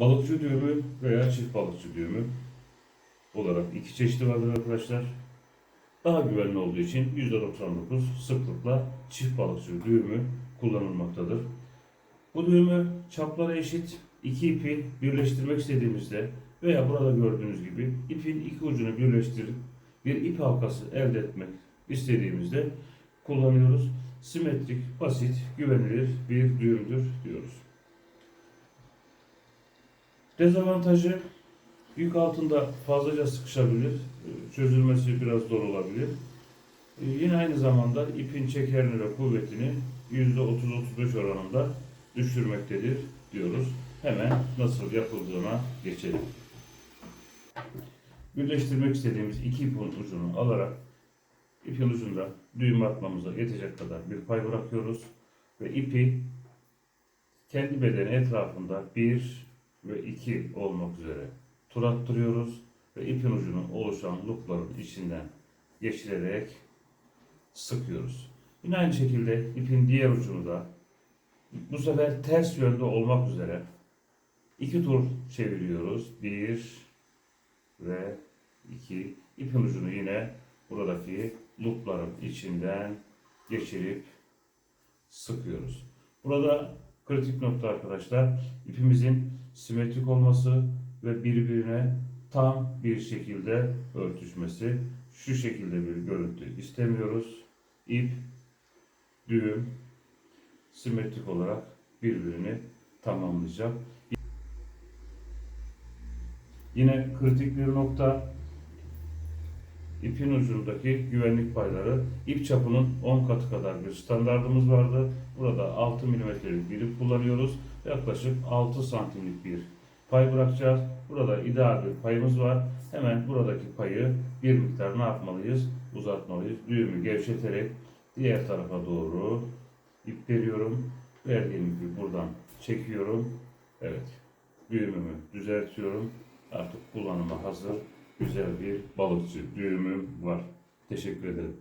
Balıkçı düğümü veya çift balıkçı düğümü olarak iki çeşidi vardır arkadaşlar. Daha güvenli olduğu için %99 sıklıkla çift balıkçı düğümü kullanılmaktadır. Bu düğümü çapları eşit iki ipi birleştirmek istediğimizde veya burada gördüğünüz gibi ipin iki ucunu birleştirip bir ip halkası elde etmek istediğimizde kullanıyoruz. Simetrik, basit, güvenilir bir düğümdür diyoruz. Dezavantajı yük altında fazlaca sıkışabilir, çözülmesi biraz zor olabilir. Ee, Yine aynı zamanda ipin çekerini ve kuvvetini %30-35 oranında düşürmektedir diyoruz. Hemen nasıl yapıldığına geçelim. Birleştirmek istediğimiz iki ipin ucunu alarak ipin ucunda düğüm atmamıza yetecek kadar bir pay bırakıyoruz ve ipi kendi bedeni etrafında bir ve iki olmak üzere tur attırıyoruz ve ipin ucunu oluşan loopların içinden geçirerek sıkıyoruz. Yine aynı şekilde ipin diğer ucunu da bu sefer ters yönde olmak üzere iki tur çeviriyoruz. Bir ve iki. İpin ucunu yine buradaki loopların içinden geçirip sıkıyoruz. Burada kritik nokta arkadaşlar ipimizin simetrik olması ve birbirine tam bir şekilde örtüşmesi. Şu şekilde bir görüntü istemiyoruz. İp, düğüm simetrik olarak birbirini tamamlayacak. Yine kritik bir nokta ipin ucundaki güvenlik payları ip çapının 10 katı kadar bir standardımız vardı. Burada 6 milimetrelik bir ip kullanıyoruz. Yaklaşık 6 santimlik bir pay bırakacağız. Burada ideal bir payımız var. Hemen buradaki payı bir miktar ne yapmalıyız? Uzatmalıyız. Düğümü gevşeterek diğer tarafa doğru ip veriyorum. Verdiğim ipi buradan çekiyorum. Evet. Düğümümü düzeltiyorum. Artık kullanıma hazır güzel bir balıkçı düğümüm var. Teşekkür ederim.